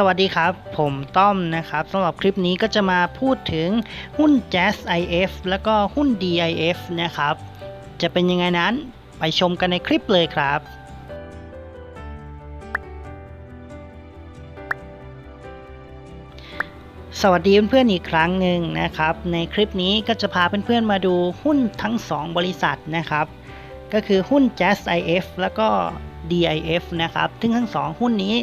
สวัสดีครับ ผมต้อมนะครับสำหรับคลิปนี้ก็จะมาพูดถึงหุ้น Jazz IF แล้วก็หุ้น DIF นะครับ จะเป็นยังไงนั้นไปชมกันในคลิปเลยครับ สวัสดีเพื่อนๆอีกครั้งหนึ่งนะครับ ในคลิปนี้ก็จะพาเพื่อนๆมาดูหุ้นทั้ง 2 บริษัทนะครับ ก็คือหุ้น Jazz IF แล้วก็ DIF นะครับ ซึ่งทั้งสองหุ้นนี้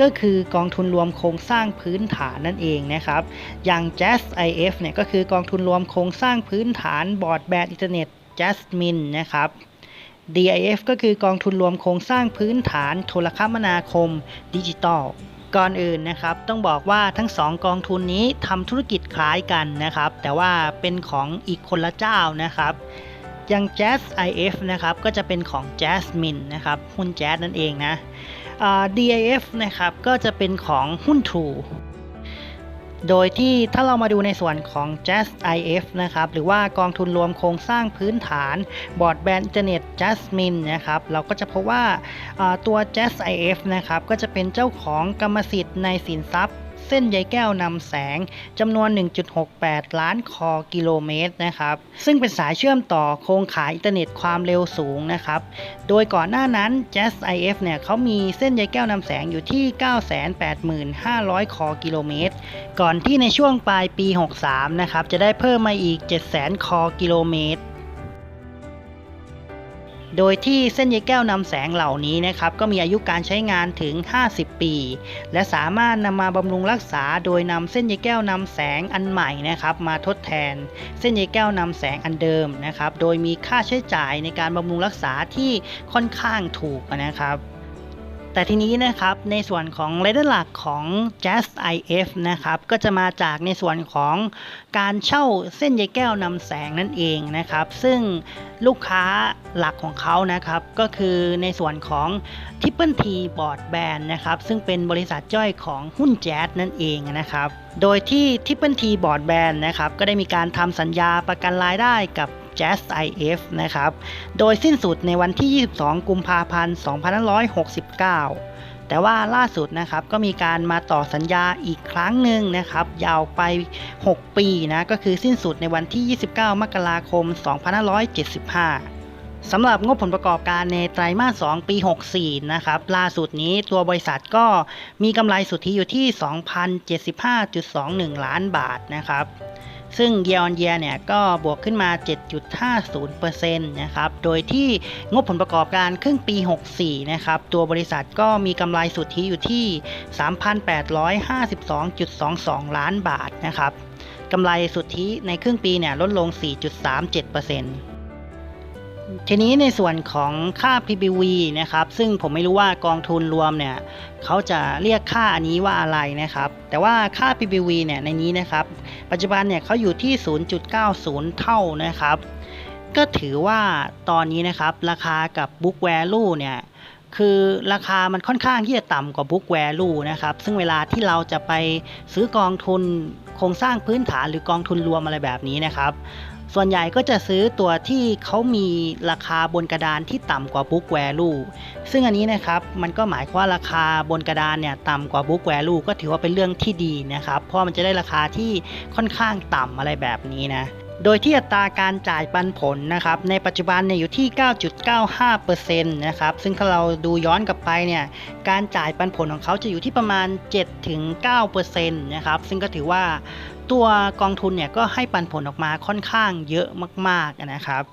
ก็คือกองทุนรวมโครงสร้างพื้นฐานนั่นเองนะครับ อย่าง Jazz IF เนี่ยก็คือกองทุนรวมโครงสร้างพื้นฐานบอร์ดแบนด์อินเทอร์เน็ต Jasmine นะครับ DIF ก็คือกองทุนรวมโครงสร้างพื้นฐานโทรคมนาคมดิจิตอลก่อนอื่นนะครับ ต้องบอกว่าทั้งสองกองทุนนี้ทำธุรกิจคล้ายกันนะครับ แต่ว่าเป็นของอีกคนละเจ้านะครับ อย่าง Jazz IF นะครับก็จะเป็นของ Jasmine นะครับหุ้น Jazz นั่นเองนะ DIF นะครับก็จะเป็นของหุ้น True โดยที่ถ้าเรามาดูในส่วนของ Jazz IF นะครับหรือว่ากองทุนรวมโครงสร้างพื้นฐานบอร์ดแบนด์อินเทอร์เน็ต Jasmine นะครับเราก็จะพบว่าอ่าตัว Jazz IF นะครับก็จะเป็นเจ้าของกรรมสิทธิ์ในสินทรัพย์ เส้นใยแก้วนำแสงจำนวน 1.68 ล้านคอกิโลเมตรนะครับซึ่งเป็นสายเชื่อมต่อโครงข่ายอินเทอร์เน็ตความเร็วสูงนะครับโดยก่อนหน้านั้น Jazz IF เนี่ยเขามีเส้นใยแก้วนำแสงอยู่ที่ 985,500 คอกิโลเมตร ก่อนที่ในช่วงปลายปี 63 นะครับจะได้เพิ่มมาอีก 700,000 คอกิโลเมตร โดยที่เส้นใยแก้วนำแสงเหล่านี้นะครับก็มีอายุการใช้งานถึง 50 ปี และสามารถนำมาบำรุงรักษา โดยนำเส้นใยแก้วนำแสงอันใหม่นะครับมาทดแทน เส้นใยแก้วนำแสงอันเดิมนะครับโดยมีค่าใช้จ่ายในการบำรุงรักษาที่ค่อนข้างถูกนะครับ แต่ทีนี้นะครับในส่วนของรายได้หลักของ Jazz IF นะครับก็จะมาจากในส่วนของการเช่าเส้นใยแก้วนำแสงนั่นเองนะครับ ซึ่งลูกค้าหลักของเขานะครับก็คือในส่วนของ Triple T Broadband นะครับซึ่งเป็นบริษัทย่อยของหุ้น j a z นั่นเองนะครับ โดยที่ Triple T Broadband นะครับก็ได้มีการทำสัญญาประกันรายได้กับ Jazz IF นะครับ โดยสิ้นสุดในวันที่ 22 กุมภาพันธ์ 2569 แต่ว่าล่าสุดนะครับก็มีการมาต่อสัญญาอีกครั้งหนึ่งนะครับ ยาวไป 6 ปีนะ ก็คือสิ้นสุดในวันที่ 29 มกราคม 2575สำหรับงบผลประกอบการในไตรมาส 2 ปี 64 นะครับ ล่าสุดนี้ตัวบริษัทก็มีกำไรสุทธิอยู่ที่ 2,075.21 ล้านบาทนะครับ ซึ่ง year on year เนี่ยก็บวกขึ้นมา 7.50%นะครับ โดยที่งบผลประกอบการครึ่งปี 64 นะครับ ตัวบริษัทก็มีกำไรสุทธิอยู่ที่ 3,852.22 ล้านบาทนะครับ กำไรสุทธิในครึ่งปีเนี่ยลดลง 4.37% ทีนี้ในส่วนของค่า PBV นะครับ ซึ่งผมไม่รู้ว่ากองทุนรวมเนี่ยเขาจะเรียกค่าอันนี้ว่าอะไรนะครับ แต่ว่าค่า PBV เนี่ยในนี้นะครับ ปัจจุบันเนี่ยเขาอยู่ที่ 0.90 เท่านะครับ ก็ถือว่าตอนนี้นะครับ ราคากับ Book Value เนี่ยคือราคามันค่อนข้างที่จะต่ำกว่า Book Value นะครับ ซึ่งเวลาที่เราจะไปซื้อกองทุนโครงสร้างพื้นฐานหรือกองทุนรวมอะไรแบบนี้นะครับ ส่วนใหญ่ก็จะซื้อตัวที่เขามีราคาบนกระดานที่ต่ำกว่า Book Value ซึ่งอันนี้นะครับมันก็หมายความว่าราคาบนกระดานเนี่ยต่ำกว่า Book Value ก็ถือว่าเป็นเรื่องที่ดีนะครับ เพราะมันจะได้ราคาที่ค่อนข้างต่ำอะไรแบบนี้นะโดยที่อัตราการจ่ายปันผลนะครับในปัจจุบันเนี่ยอยู่ที่ 9.95%นะครับซึ่งถ้าเราดูย้อนกลับไปเนี่ยการจ่ายปันผลของเขาจะอยู่ที่ประมาณ 7-9%นะครับซึ่งก็ถือว่า ตัวกองทุนเนี่ยก็ให้ปันผลออกมาค่อนข้างเยอะมาก ๆนะครับ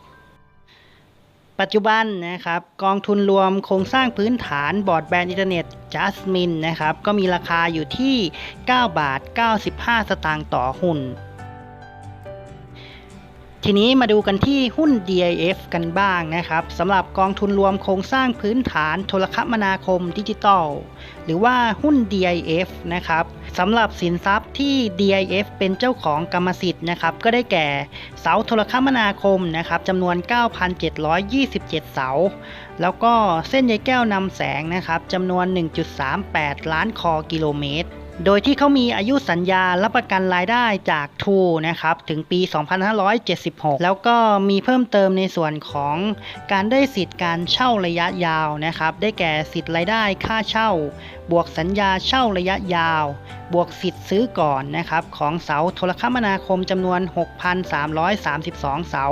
ปัจจุบันนะครับ กองทุนรวมโครงสร้างพื้นฐานบอร์ดแบนด์อินเทอร์เน็ต Jasmine นะครับ ก็มีราคาอยู่ที่ 9 บาท 95 สตางค์ต่อหุ้น ทีนี้มาดูกันที่หุ้น DIF กันบ้างนะครับสำหรับกองทุนรวมโครงสร้างพื้นฐานโทรคมนาคมดิจิตอลหรือว่าหุ้น DIF นะครับ สำหรับสินทรัพย์ที่ DIF เป็นเจ้าของกรรมสิทธิ์นะครับก็ได้แก่เสาโทรคมนาคมนะครับจำนวน 9,727 เสา แล้วก็เส้นใยแก้วนำแสงนะครับจำนวน 1.38 ล้านคอกิโลเมตร โดยที่เขามีอายุสัญญารับประกันรายได้จาก True นะครับถึงปี 2576 แล้วก็มีเพิ่มเติมในส่วนของการได้สิทธิ์การเช่าระยะยาวนะครับได้แก่สิทธิ์รายได้ค่าเช่าบวกสัญญาเช่าระยะยาว บวกสิทธิ์ซื้อก่อนนะครับของเสาโทรคมนาคมจำนวน 6,332 เสา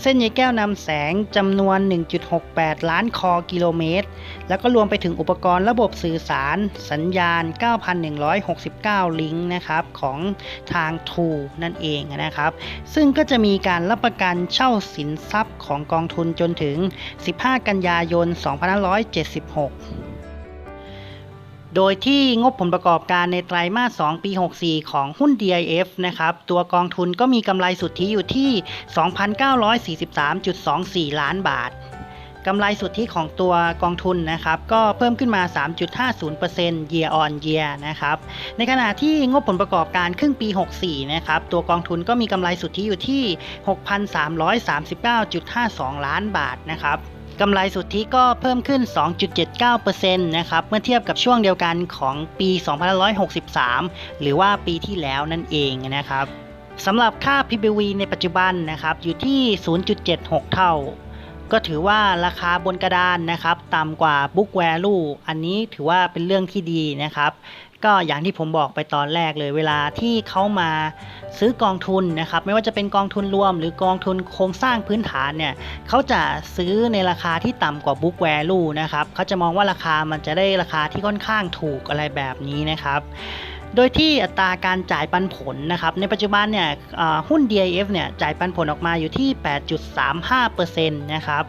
เส้นใยแก้วนำแสงจำนวน 1.68 ล้านคอกิโลเมตร แล้วก็รวมไปถึงอุปกรณ์ระบบสื่อสาร สัญญาณ 9,169 ลิงก์นะครับของทาง True นั่นเองนะครับ ซึ่งก็จะมีการรับประกันเช่าสินทรัพย์ของกองทุนจนถึง 15 กันยายน 2576 โดยที่งบผลประกอบการในไตรมาส 2 ปี 64 ของหุ้น DIF นะครับ ตัวกองทุนก็มีกำไรสุทธิอยู่ที่ 2,943.24 ล้านบาท กำไรสุทธิของตัวกองทุนนะครับ ก็เพิ่มขึ้นมา 3.50% year on year นะครับ ในขณะที่งบผลประกอบการครึ่งปี 64 นะครับ ตัวกองทุนก็มีกำไรสุทธิอยู่ที่ 6,339.52 ล้านบาทนะครับ กำไรสุทธิก็เพิ่มขึ้น 2.79%นะครับเมื่อเทียบกับช่วงเดียวกันของปี 2563 หรือว่าปีที่แล้วนั่นเองนะครับสำหรับค่า PBV ในปัจจุบันนะครับอยู่ที่ 0.76 เท่า ก็ถือว่าราคาบนกระดานนะครับต่ำกว่า Book Value อันนี้ถือว่าเป็นเรื่องที่ดีนะครับ ก็อย่างที่ผมบอกไปตอนแรกเลย เวลาที่เขามาซื้อกองทุนนะครับไม่ว่าจะเป็นกองทุนรวม หรือกองทุนโครงสร้างพื้นฐานเนี่ยเขาจะซื้อในราคาที่ต่ำกว่า book value นะครับเขาจะมองว่าราคามันจะได้ราคาที่ค่อนข้างถูกอะไรแบบนี้นะครับโดยที่อัตราการจ่ายปันผลนะครับในปัจจุบันเนี่ยหุ้น DIF เนี่ยจ่ายปันผลออกมาอยู่ที่ 8.35%นะครับ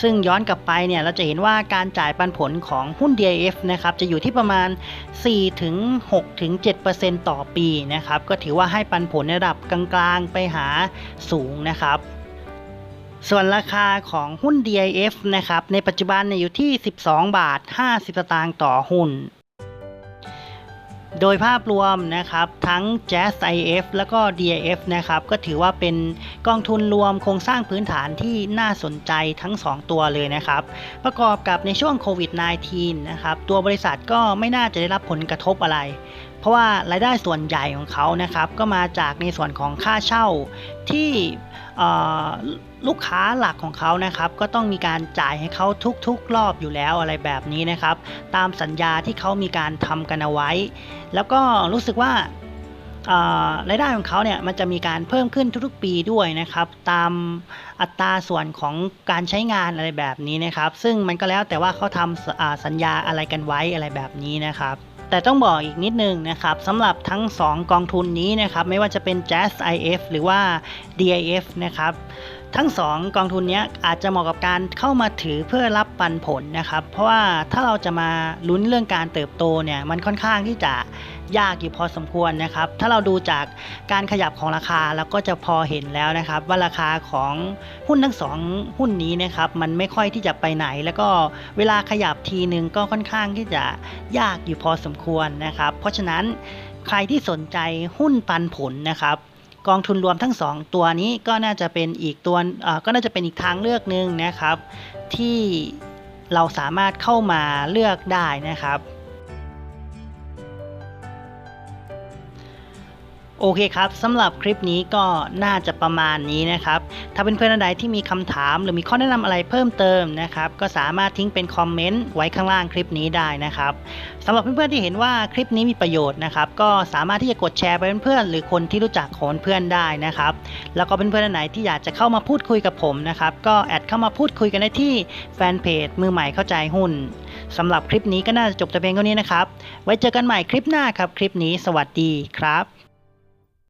ซึ่งย้อนกลับไปเนี่ยเราจะเห็นว่าการจ่ายปันผลของหุ้น DIF นะครับจะอยู่ที่ประมาณ4ถึง6ถึง7%ต่อปีนะครับก็ถือว่าให้ปันผลในระดับกลางๆไปหาสูงนะครับส่วนราคาของหุ้น DIF นะครับในปัจจุบันอยู่ที่ 12 บาท 50 สตางค์ต่อหุ้น โดยภาพรวมนะครับทั้ง Jazz IF แล้วก็ DIF นะครับก็ถือว่าเป็นกองทุนรวมโครงสร้างพื้นฐานที่น่าสนใจทั้ง 2 ตัวเลยนะครับ ประกอบกับในช่วงโควิด -19 นะครับตัวบริษัทก็ไม่น่าจะได้รับผลกระทบอะไร เพราะว่ารายได้ส่วนใหญ่ของเขานะครับก็มาจากในส่วนของค่าเช่าที่ ลูกค้าหลักของเขานะครับก็ต้องมีการจ่ายให้เขาทุกๆ รอบอยู่แล้วอะไรแบบนี้นะครับ ตามสัญญาที่เขามีการทำกันเอาไว้ แล้วก็รู้สึกว่ารายได้ของเขาเนี่ยมันจะมีการเพิ่มขึ้นทุกๆปีด้วยนะครับ ตามอัตราส่วนของการใช้งานอะไรแบบนี้นะครับ ซึ่งมันก็แล้วแต่ว่าเขาทำสัญญาอะไรกันไว้อะไรแบบนี้นะครับ แต่ต้องบอกอีกนิดนึงนะครับสำหรับทั้ง 2 กองทุนนี้นะครับไม่ว่าจะเป็น Jazz IF หรือว่า DIF นะครับ ทั้ง 2 กองทุนนี้อาจจะเหมาะกับการเข้ามาถือเพื่อรับปันผลนะครับ เพราะว่าถ้าเราจะมาลุ้นเรื่องการเติบโตเนี่ยมันค่อนข้างที่จะยากอยู่พอสมควรนะครับ ถ้าเราดูจากการขยับของราคาเราก็จะพอเห็นแล้วนะครับ ว่าราคาของหุ้นทั้งสองหุ้นนี้นะครับมันไม่ค่อยที่จะไปไหน แล้วก็เวลาขยับทีหนึ่งก็ค่อนข้างที่จะยากอยู่พอสมควรนะครับ เพราะฉะนั้นใครที่สนใจหุ้นปันผลนะครับ กองทุนรวมทั้ง 2 ตัวนี้ก็น่าจะเป็นอีกตัวก็น่าจะเป็นอีกทางเลือกหนึ่งนะครับ ที่เราสามารถเข้ามาเลือกได้นะครับ โอเคครับสำหรับคลิปนี้ก็น่าจะประมาณนี้นะครับ ถ้าเป็นเพื่อนใดที่มีคำถาม หรือมีข้อแนะนำอะไรเพิ่มเติมนะครับ ก็สามารถทิ้งเป็นคอมเมนต์ไว้ข้างล่างคลิปนี้ได้นะครับสำหรับเพื่อนๆที่เห็นว่าคลิปนี้มีประโยชน์นะครับ ก็สามารถที่จะกดแชร์ไปเป็นเพื่อนหรือคนที่รู้จักของเพื่อนได้นะครับ แล้วก็เป็นเพื่อนๆไหนที่อยากจะเข้ามาพูดคุยกับผมนะครับ ก็แอดเข้ามาพูดคุยกันได้ที่แฟนเพจมือใหม่เข้าใจหุ้นสำหรับคลิปนี้ก็น่าจะจบแต่เพียงเท่านี้นะครับ ไว้เจอกันใหม่คลิปหน้าครับ คลิปนี้สวัสดีครับ